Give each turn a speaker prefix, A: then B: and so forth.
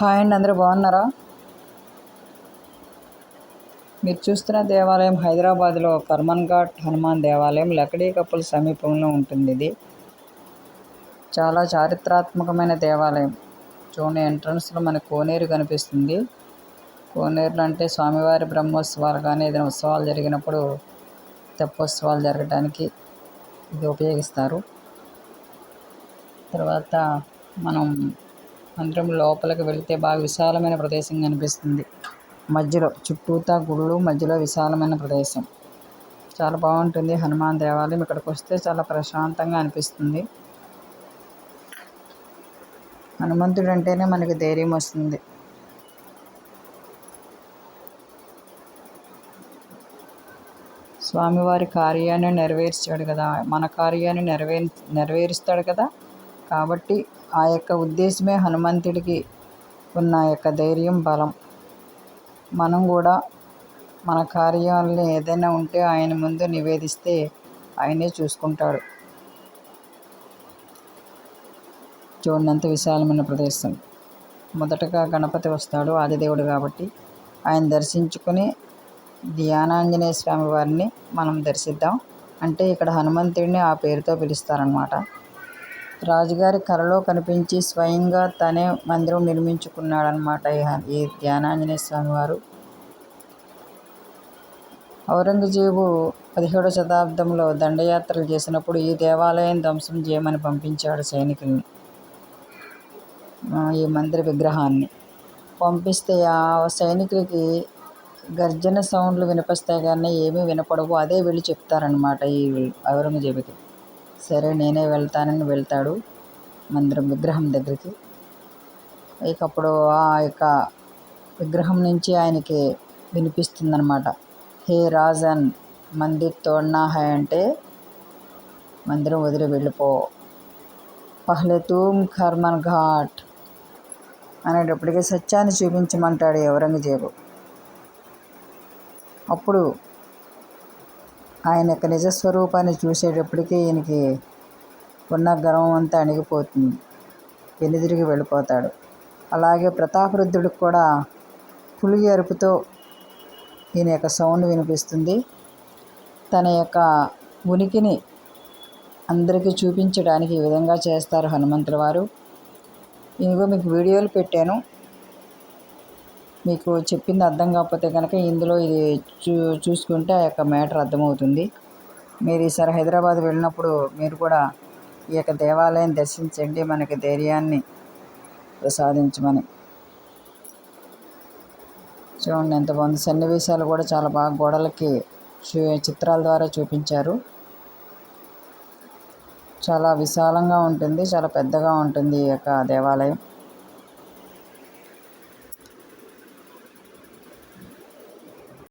A: Hi అండి అందరూ బాగున్నారా? మీరు చూస్తున్న దేవాలయం హైదరాబాద్లో కర్మన్ ఘాట్ హనుమాన్ దేవాలయం లకడీ కప్పుల సమీపంలో ఉంటుంది ఇది. చాలా చారిత్రాత్మకమైన దేవాలయం. చూడండి ఎంట్రన్స్లో మనకు కోనేరు కనిపిస్తుంది. కోనేరులు అంటే స్వామివారి బ్రహ్మోత్సవాలు కానీ ఏదైనా ఉత్సవాలు జరిగినప్పుడు తెప్పోత్సవాలు జరగడానికి ఇది ఉపయోగిస్తారు. తర్వాత మనం మందిరం లోపలికి వెళితే బాగా విశాలమైన ప్రదేశం కనిపిస్తుంది. మధ్యలో చుట్టూతా గుళ్ళు మధ్యలో విశాలమైన ప్రదేశం. చాలా బాగుంటుంది హనుమాన్ దేవాలయం. ఇక్కడికి వస్తే చాలా ప్రశాంతంగా అనిపిస్తుంది. హనుమంతుడు అంటేనే మనకి ధైర్యం వస్తుంది. స్వామివారి కార్యాన్ని నెరవేర్చాడు కదా. మన కార్యాన్ని నెరవే నెరవేరుస్తాడు కదా. కాబట్టి ఆ యొక్క ఉద్దేశమే హనుమంతుడికి ఉన్న యొక్క ధైర్యం బలం. మనం కూడా మన కార్యాలని ఏదైనా ఉంటే ఆయన ముందు నివేదిస్తే ఆయనే చూసుకుంటాడు. చూడనంత విశాలమైన ప్రదేశం. మొదటగా గణపతి వస్తాడు ఆదిదేవుడు కాబట్టి ఆయన దర్శించుకుని ధ్యానాంజనేయ స్వామి వారిని మనం దర్శిద్దాం. అంటే ఇక్కడ హనుమంతుడిని ఆ పేరుతో పిలుస్తారనమాట రాజుగారి కలలో కనిపించి స్వయంగా తనే మందిరం నిర్మించుకున్నాడనమాట ఈ ధ్యానాంజనేయ స్వామి వారు. ఔరంగజేబు పదిహేడవ శతాబ్దంలో దండయాత్రలు చేసినప్పుడు ఈ దేవాలయం ధ్వంసం చేయమని పంపించాడు సైనికుల్ని ఈ మందిర విగ్రహాన్ని. పంపిస్తే ఆ సైనికులకి గర్జన సౌండ్లు వినిపిస్తాయి కానీ ఏమీ వినపడవు. అదే వెళ్ళి చెప్తారనమాట ఈ ఔరంగజేబుకి. సరే నేనే వెళ్తానని వెళ్తాడు మందిరం విగ్రహం దగ్గరికి. ఇక అప్పుడు ఆ యొక్క విగ్రహం నుంచి ఆయనకి వినిపిస్తుందనమాట హే రాజన్ మందిర్ తోడ్నా హై అంటే మందిరం వదిలి వెళ్ళిపో. పహ్లే తూమ్ ఖర్మన్ ఘాట్ అనేటప్పటికీ సత్యాన్ని చూపించమంటాడు ఔరంగజేబు. అప్పుడు ఆయన యొక్క నిజస్వరూపాన్ని చూసేటప్పటికీ ఈయనకి ఉన్న గర్వం అంతా అణిగిపోతుంది. వెనుదిరిగి వెళ్ళిపోతాడు. అలాగే ప్రతాపరుద్ధుడికి కూడా పులి అరుపుతో ఈయన యొక్క సౌండ్ వినిపిస్తుంది. తన యొక్క ఉనికిని అందరికీ చూపించడానికి ఈ విధంగా చేస్తారు హనుమంతుల వారు. ఇదిగో మీకు వీడియోలు పెట్టాను. మీకు చెప్పింది అర్థం కాకపోతే కనుక ఇందులో ఇది చూ చూసుకుంటే ఆ యొక్క మ్యాటర్ అర్థమవుతుంది. మీరు ఈసారి హైదరాబాద్ వెళ్ళినప్పుడు మీరు కూడా ఈ యొక్క దేవాలయం దర్శించండి మనకి ధైర్యాన్ని ప్రసాదించమని. చూడండి ఎంత బాగుంది. సన్నివేశాలు కూడా చాలా బాగా గోడలకి చిత్రాల ద్వారా చూపించారు. చాలా విశాలంగా ఉంటుంది చాలా పెద్దగా ఉంటుంది ఈ యొక్క దేవాలయం.